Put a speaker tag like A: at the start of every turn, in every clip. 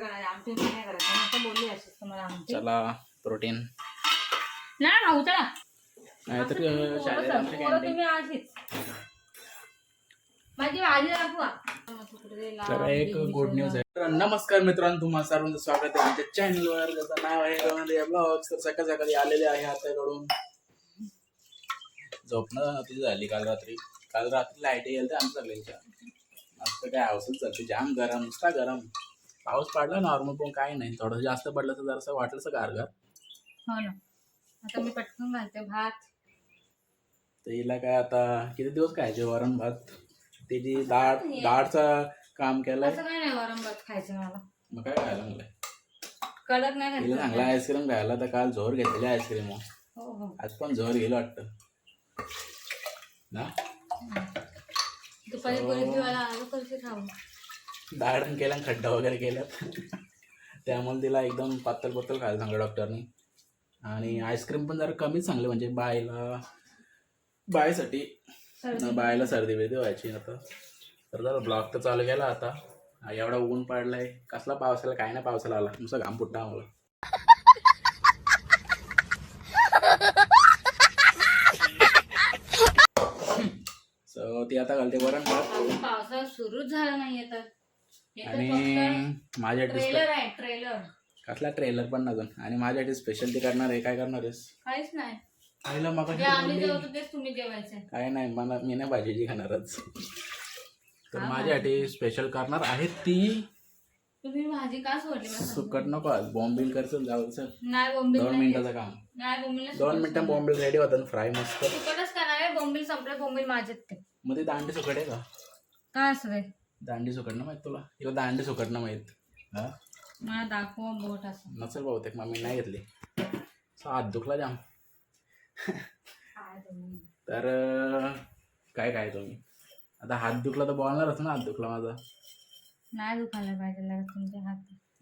A: का नाही आमटी मी नाही करायचं मी आता बोलली अशीच तुम्हाला आमटी
B: चला प्रोटीन.
A: नाही भाऊ चला
B: नाहीतर
A: असं
B: अं, शाळेत
A: पोरं-
B: आमच्या
A: पोरं
B: कॅन्टीन
A: तुम्ही अशीच. माझी भाजी दाखवा.
B: तर एक गुड न्यूज आहे. तर नमस्कार मित्रांनो तुम्हा सर्वांचं स्वागत आहे आमच्या चॅनलवर ज्याचं नाव आहे रवंदे ब्लॉग्स तर सकाळ सकाळी आलेले आहे आत्याकडून झोपणं तुझी झाली काल रात्री. काल रात्री लाइट येईल तर आमच्या सगळ्यांच्या मस्त काय हौसच चालते जाम गरम नुसता गरम. पाऊस पडला नॉर्मल पण काय नाही. थोडं जास्त पडलं तर जरासं वाटलं असं गारगार.
A: हो ना. आता मी पटकन घालते भात.
B: तर हिला काय आता किती दिवस खायचे वरण भात? त्याची डाळ डाळचं काम केलंय.
A: असं काय नाही वरण भात खायचं मला.
B: मग काय खायला म्हणलंय
A: कडक नाही
B: तिला चांगला आईस्क्रीम खायला तर काल झोर घेतलेली आईस्क्रीम
A: हो हो.
B: आज पण झोर गेलो वाटतं. ना?
A: दुपारी आलो कशी खाऊ?
B: दाढण केलं आणि खड्डा वगैरे केल्यात. त्यामुळे तिला एकदम पातळ पातळ खायला सांगलं डॉक्टरनी. आणि आईस्क्रीम पण जरा कमीच सांगले म्हणजे बायला बायसाठी. बायला सर्दी बिर्दी व्हायची आता. तर जरा ब्लॉक तर चालू केला आता. एवढा ऊन पडलाय. कसला पाऊस आला काय नाही पावसाला आला. नुसतं घाम फुटला आम्हाला. सो ती आता घालते वरण
A: पावसाळा सुरूच झाला नाहीये तर हे तर.
B: आणि माझ्यासाठी
A: ट्रेलर आहे ट्रेलर.
B: कसला ट्रेलर पण नजून आणि माझ्यासाठी स्पेशल ते करणार आहे काय करणार आहेस?
A: काहीच नाही.
B: आईला मग
A: जे आम्ही जेवतो तेच तुम्ही जेवायचे.
B: काय नाही मला मी नाही भाजीची खाणारच. तर माझ्यासाठी स्पेशल करणार आहे ती.
A: तुम्ही भाजी का सोडली मला सांगा?
B: सुकट नको आज. बॉम्बिल करचं जाऊ चल.
A: नाही बोंबील
B: दोन
A: नाही
B: मिनिटाचं काम
A: नाही बोंबील
B: दोन मिनिटं बॉम्बिल रेडी होतं फ्राय मस्त.
A: तिकडच करणार आहे बोंबील संपले बोंबील माझेत ते.
B: मग ते दांडी सुकट आहे का?
A: काय असं
B: दांडी सुकट ना माहीत तुला? किंवा दांडी सुकट ना माहीत. हा?
A: मला दाखवा बोट असं.
B: नसेल बहुतेक मग मी नाही घेतली. So, हात दुखला जाम. तर काय काय तुम्ही? आता हात दुखला तर बोलणारच ना हात दुखला माझा.
A: नाही दुखायला पाहिजे हात.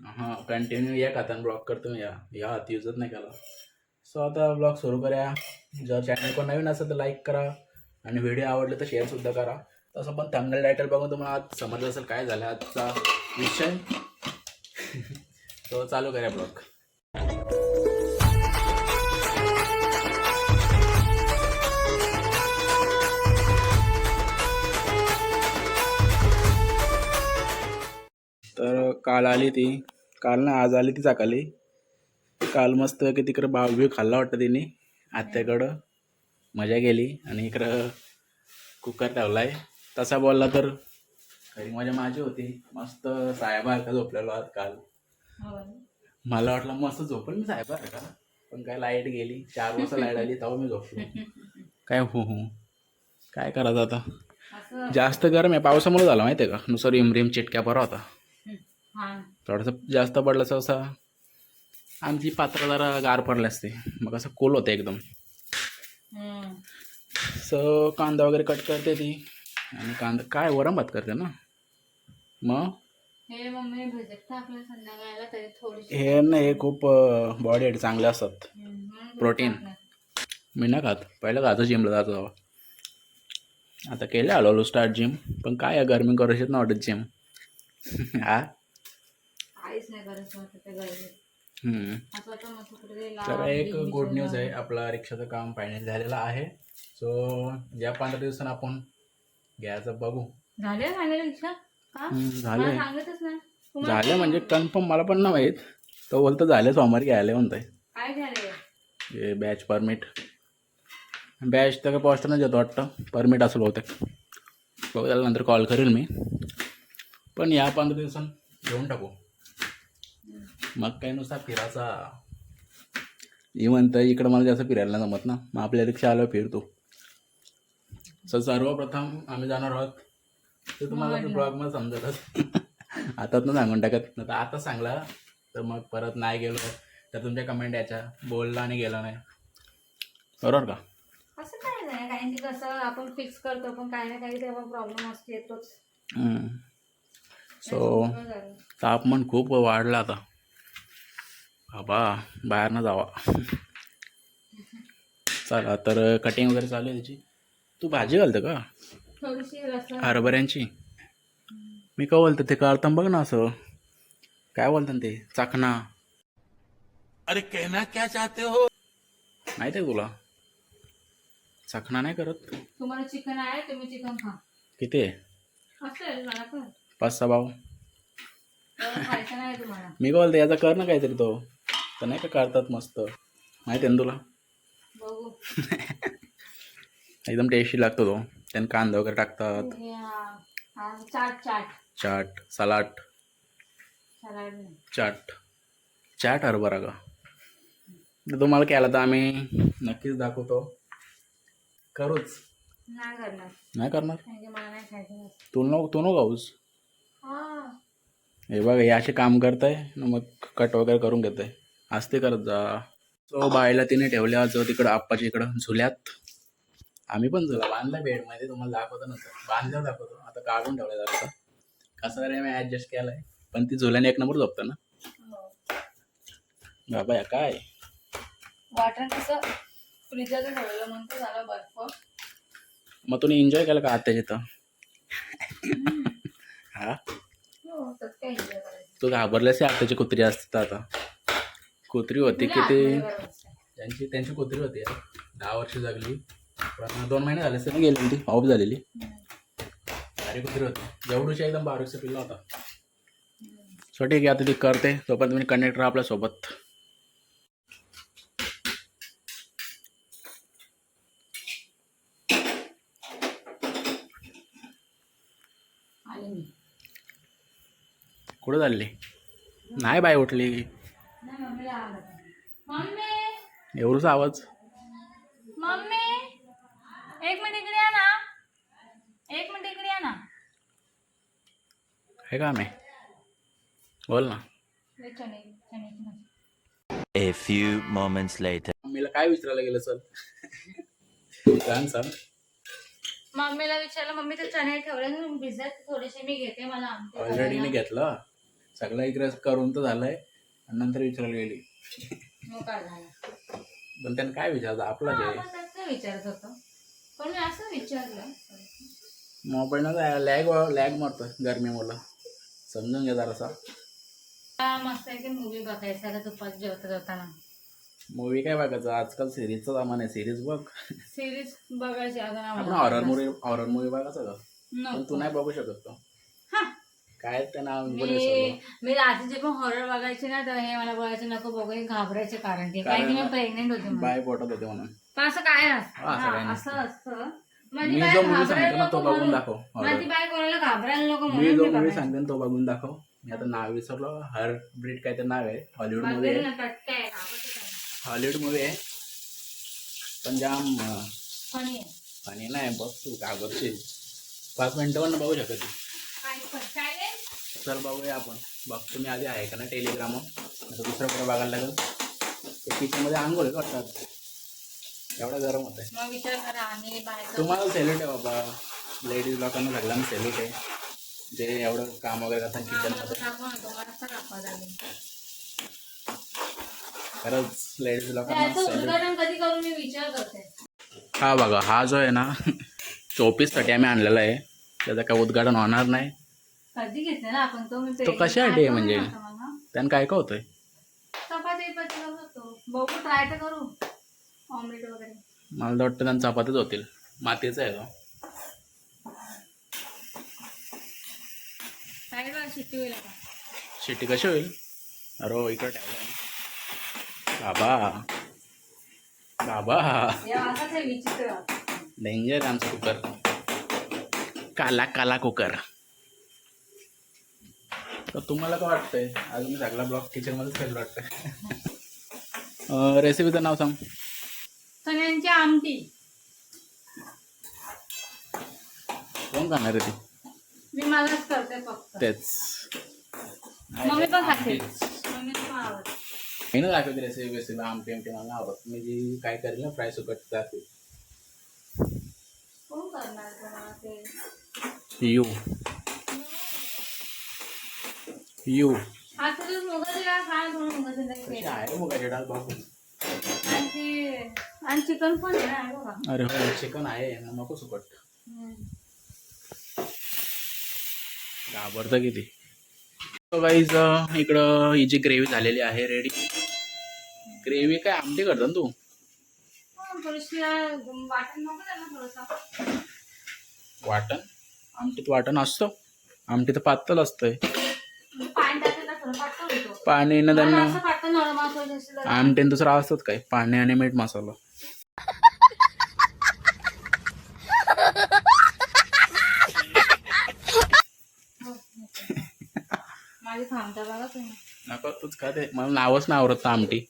B: हां कंटिन्यू या खात्यानं ब्लॉग करतो मी या. या हात यूजच नाही केला. सो आता ब्लॉग सुरू करूया. जर चॅनल कोण नवीन असेल तर लाईक करा. आणि व्हिडिओ आवडले तर शेअरसुद्धा करा. तसं पण थंबनेल टायटल बघून तुम्हाला आज समजलं असेल काय झालं आजचा विषय. तो चालू करा ब्लॉग तर काल आली ती. काल ना आज आली ती चाकाली काल मस्त की तिकडं भाव बिव खाल्ला वाटतं तिने. आत्याकडं. मजा गेली आणि इकडं कुकर ठेवलाय. तसा बोलला तर? मजा माझी होती. मस्त साहेबारखा झोपलेलो आज काल. मला वाटलं मस्त झोपल मी साहेबारखा पण काय लाइट गेली. चार वाजता लाइट आली तेव्हा मी झोपलो. काय हो हो? काय करायचं आता?
A: असं.
B: जास्त गरम आहे. पावसामुळे झालं माहिती आहे का? नुसतं रिमरिम चिटक्या बरा होता.
A: हा.
B: थोडंसं जास्त पडलं तर असं आमची पात्र जरा गार पडले असते. मग असं कोल होतं एकदम. सो कांदा वगैरे कट करते ती. आणि कांदा काय वरम भात करते ना? मग?
A: हे मम्मी भजत टाकलं संध्याकाळला तरी थोडीशी
B: हे ना हे खूप बॉडी चांगले असतात. प्रोटीन. मी ना खात. पहिलं खातो जिमला जातो आता केलं हळूहळू स्टार्ट जिम पण काय आहे गरमी करूशीच ना वाटत जिम हा
A: काहीच नाही करायचं वाटत त्या गरमीत.
B: हम्म.
A: असं वाटतं मग कुठे
B: तर एक गुड न्यूज आहे आपला रिक्षाचं काम फायनल झालेलं आहे. सो या पंधरा दिवसानं आपण घ्यायचं बघू.
A: झाले फायनल रिक्षा? का
B: हम्म,
A: मला
B: झाले
A: सांगतच नाही. तुम्हाला
B: झाले म्हणजे कन्फर्म मला पण नाही माहीत. तो बोलतो झाले सोमवारी घ्यायला म्हणतोय.
A: काय झाले
B: हे बॅच परमिट बॅच तर पोस्टरनंच येतो वाटतं. परमिट असेल बहुतेक. बघू त्याला नंतर कॉल करेल मी. पण या पंधरा दिवसांत घेऊन टाकू. मग काय नुसता फिरायचा. ही म्हणतं इकडं मला जास्त फिरायला नाही जमत ना. मग आपल्या रिक्षा आलं फिरतो. सर सर्वप्रथम आम्ही जाणार आहोत. ते तुम्हाला ब्लॉगमध्ये समजतच. आताच ना सांगून टाकत नाही तर आता सांगला तर मग परत नाही गेलो तर तुमच्या कमेंट याच्या बोलला आणि गेला नाही. बरोबर का?
A: असं काय नाही कारण की कसं आपण फिक्स करतो पण काही ना काही तेव्हा प्रॉब्लेम असते येतोच.
B: सो. तापमान खूप वाढलं आता. बाबा बाहेर ना जावा. चला तर कटिंग वगैरे चालू आहे त्याची? तू भाजी घालतं का? हरभऱ्यांची. मी का बोलतो ते काढताना बघ ना असं. काय बोलतात ते? चाकणा
C: अरे कहना क्या चाहते हो?
B: माहिती आहे तुला. चाकणा नाही करत.
A: तुम्हाला चिकन आहे तुम्ही चिकन खा.
B: किती? आहे पाच सहा भाऊ
A: एवढं खायचं नाही तुम्हाला.
B: मी काय बोलते याचा कर ना काहीतरी तो. तर नाही का करतात मस्त. माहिती आहे ना तुला?
A: बघू.
B: एकदम टेस्टी लागतो तो. त्याने कांदा वगैरे टाकतात.
A: चाट चाट.
B: चाट सलाड. चाट. चाट हरभरा का तर तुम्हाला केला तर आम्ही नक्कीच दाखवतो. करूच.
A: नाही करणार.
B: तू नको तू नको गाऊस
A: हा.
B: बघ हे असे काम करताय न मग कट वगैरे करून घेताय. असते करत जा. सो बायला तिने ठेवल्या जो तिकडं आप्पाच्या इकडं झुल्यात. आम्ही पण झुला बांधला बेडमध्ये तुम्हाला दाखवतो नंतर. बांधल्यावर दाखवतो. आता काढून ठेवला जरा कसं तरी मी ॲडजस्ट केलाय. पण ती झुल्याने एक नंबर झोपतं ना. बाबा या काय?
A: वाटण कसं? फ्रीजर ठेवलेलं म्हणतो झालं बर्फ.
B: मग तुम्ही एन्जॉय केला का आत्ताच्या इथं? हा?
A: हो.
B: तू घाबरल्यास आत्ताची कुत्री असते आता. कुत्री होती की
A: तुला
B: ते
A: आतमध्ये करायचं.
B: त्यांची त्यांची कुत्री होती. दहा वर्ष जगली. दोन महिने झाले असते गेली ती ऑफ झालेली. भारी कुत्री होती. एवढूशी एकदम बारीकचा पिल्ला होता. सो ठीक आहे आता ती करते. तोपर्यंत तुम्ही कनेक्ट राहा आपल्यासोबत
A: मी.
B: कुठं चालली? नाही बाय उठली. एवढूच आवाज?
A: एक मिनिट इकडे या ना. एक मिनिट इकडे या ना.
B: हे काम आहे बोल ना.
C: A few moments later.
B: मम्मीला काय विचारायला गेलं सर सांग सांग.
A: मम्मीला विचारलं मम्मी ते चणे ठेवले ना भिजत थोडेसे मी घेते मला आमटे
B: ऑलरेडी मी. घेतलं. सगळं इकडे करून तर झालंय. आणि नंतर विचारायला गेली.
A: मग काय झालं
B: पण त्यानं काय विचारलं?
A: त्यात काय विचारत होतो? पण मी असं विचारलं.
B: मोबाईलनं लॅग लॅग मारतो गरमी मुलं. समजून घ्या जरासा.
A: हा, मस्त आहे की मूवी बघायचा. का दुपार जेवता जेवताना
B: मूवी काय बघायचं? आजकाल सिरीजचा जमाना आहे. सिरीज बघ.
A: सिरीज बघायची. अजून
B: आपण हॉरर मूवी हॉरर मूवी बघायचं का? पण. तू नाही बघू शकत तो. काय ते नाव
A: मी
B: बोलायचं
A: मी रात्रीचे पण हॉरर बघायचे ना तर हे मला बघायचे नको बघू हे घाबरायचे कारण की
B: कारण-
A: मी प्रेग्नेंट होते म्हणून.
B: बाय पोटात होते म्हणून
A: पण असं काय नसतं
B: हा, असं काय
A: हा,
B: नसतं.
A: असं असतं
B: मी
A: बाय
B: जो मूवी
A: घाबरायला
B: सांगतो ना तो
A: नको
B: बघून
A: म्हणून.
B: दाखव
A: माझी
B: horror.
A: बाय कोणाला घाबरायला नको
B: मी
A: म्हणून
B: जो मूवी
A: बघायचे.
B: सांगते ना तो बघून दाखव मी आता नाव विसरलो हर ब्रीड काय ते नाव आहे
A: हॉलिवूडमध्ये
B: आहे
A: काय.
B: हॉलिवूडमध्ये आहे पण जाम
A: Funny आहे.
B: आणि नाही बघ तू घाबरशील पाच मिनिटं पण बघू शकत ती. चल बघूया आपण. बघतो मी आधी आहे का ना टेलिग्राम आता दुसरं कुठं बघायला लागेल? ते किचनमध्ये आंघोळ वाटतात एवढं गरम होत आहे तुम्हाला सेल्यूट आहे बाबा. लेडीज लोकांना सगळ्यांना सेल्यूट आहे. जे एवढं काम वगैरे करतात किचनमध्ये खरंच लेडीज लोकांना हा बघा हा जो आहे ना चोपीससाठी आम्ही आणलेला आहे. त्याचं काय उद्घाटन होणार नाही.
A: कधी घेतले ना आपण तो मी
B: तो कशासाठी आहे म्हणजे?
A: मला.
B: त्यानं काय काय होतंय?
A: चपाती बघू ट्राय तर करू. ऑमलेट वगैरे.
B: मला तर वाटतं त्यांना चपातीच होतील. मातीचा आहे तो.
A: शिट्टी होईल आता.
B: शिट्टी कशी होईल? अरे हो, इकडं ठेवलं बाबा. बाबा. डेंजर आमचं कुकर काला काला कुकर तर तुम्हाला काय वाटतंय? अजून मी सगळा ब्लॉग किचनमध्येच केलं वाटतं रेसिपीचं नाव सांग.
A: चण्यांची आमटी.
B: कोण खाणार आहे ती?
A: मी मलाच करते फक्त.
B: तेच.
A: मम्मी पण खाते.
B: तेच.
A: मम्मी पण आवडते.
B: मी ना दाखवते रेसिपी बेसिपी आमटी आमटी मला आवडत. मी जी काय करेल ना फ्राय सुकट दाखवेल
A: कोण करणार तुम्हाला ते?
B: यू. यू.
A: मुगाची डाळ आणि चिकन पण
B: अरे हो. चिकन आहे नको सुकट. घाबरतं किती? गाईज इकडं ही जी ग्रेव्ही झालेली आहे रेडी ग्रेव्ही काय आमटी करतो ना तू?
A: हा, वाटण
B: आमटीत वाटण असतं. आमटी तर पातळ असतंय.
A: पाणी होतो.
B: पाणी न त्यांना आमटीन दुसरं असतंच काय? पाणी आणि मीठ मसाला. नको तूच का ते. मला नावच नाही आवडत आमटी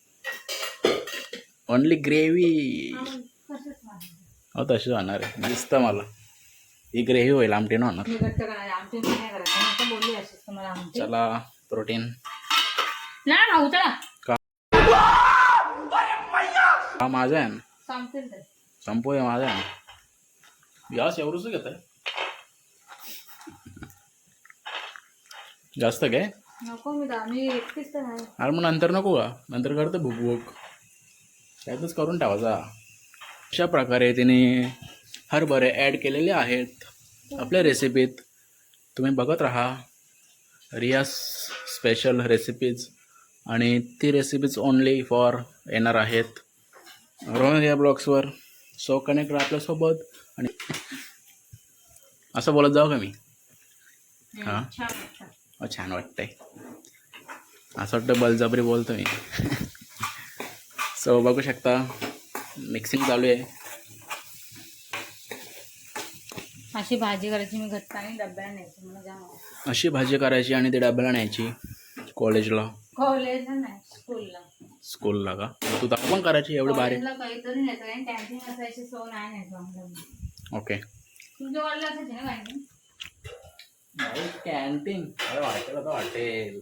B: ओनली ग्रेव्ही
A: हा,
B: तशी होणार आहे. दिसतं मला. ही ग्रेव्ही होईल आमटी न. चला प्रोटीन. हा माझा आहे. ना संपू आहे माझा आहे. ना यास एवढंच घेत आहे जास्त काय? अरे मग नंतर नको का? नंतर करतं भूक भूक त्यातच करून ठेवायचा अशा प्रकारे तिने हरभरे ॲड केलेले आहेत. आपल्या रेसिपीत तुम्ही बघत राहा. रियास स्पेशल रेसिपीज आणि ती रेसिपीज ओनली फॉर येणार आहेत. रोहन या ब्लॉग्सवर सो कनेक्ट राहा आपल्यासोबत आणि असं बोलत जाऊ का मी? हा.
A: छान
B: वाटतंय. असं वाटतं बलजबरी बोलतो मी. सो बघू शकता. मिक्सिंग चालू आहे.
A: अशी भाजी करायची मी घट्ट आणि डब्याला न्यायची मला जाम आवडतं.
B: अशी भाजी करायची आणि ती डब्याला न्यायची कॉलेजला
A: कॉलेजला नाही स्कूलला
B: स्कूलला का? तू तर पण करायची एवढी भारी
A: कॉलेजला काहीतरी न्यायचं आणि कॅन्टीन असायची सो नाही न्यायचं आम्हाला.
B: ओके.
A: तुमच्या असायची ना कॅन्टीन
B: कॅन्टीन अरे वाटेल वाटेल.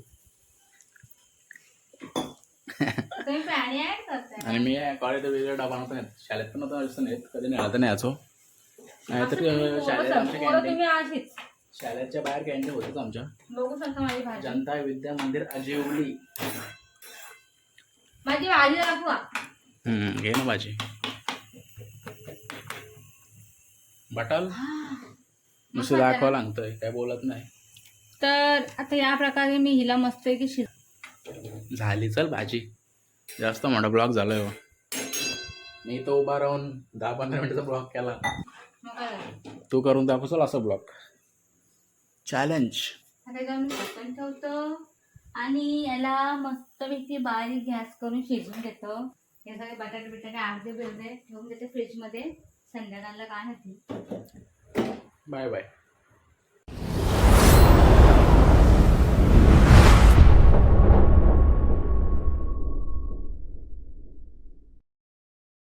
A: तुम्ही प्राणी ऍड करताय
B: आणि मी कॉलेज वेगळा डबा नव्हता नेत. शाळेत पण नव्हता असं नेत. कधी नेला न्यायचो. नाहीतर शाळेत आमच्या कॅन्टीन
A: तुम्ही
B: शाळेच्या बाहेर कॅन्टीन होतच आमच्या.
A: बघू शकता माझी भाजी.
B: जनता विद्या मंदिर अजिवली
A: माझी भाजी दाखवा
B: हम्म, घे ना भाजी. बटाल? नुसतं दाखवा लागतोय काय बोलत नाही.
A: तर आता या प्रकारे मी हिला मस्त की शिज
B: झाली चल भाजी. जास्त मोठा ब्लॉक झालोय हो. मी तो उभा राहून दहा पंधरा मिनिटाचा ब्लॉक केला? तू करून दाखव चल असं ब्लॉक चॅलेंज
A: ठेवतो. आणि याला मस्तपैकी बारीक गॅस करून शिजवून घेतो हे सगळे बटाटे बिटाटे अर्धे बिर्धे ठेवून देते फ्रीजमध्ये संध्याकाळला काय नाही
B: बाय बाय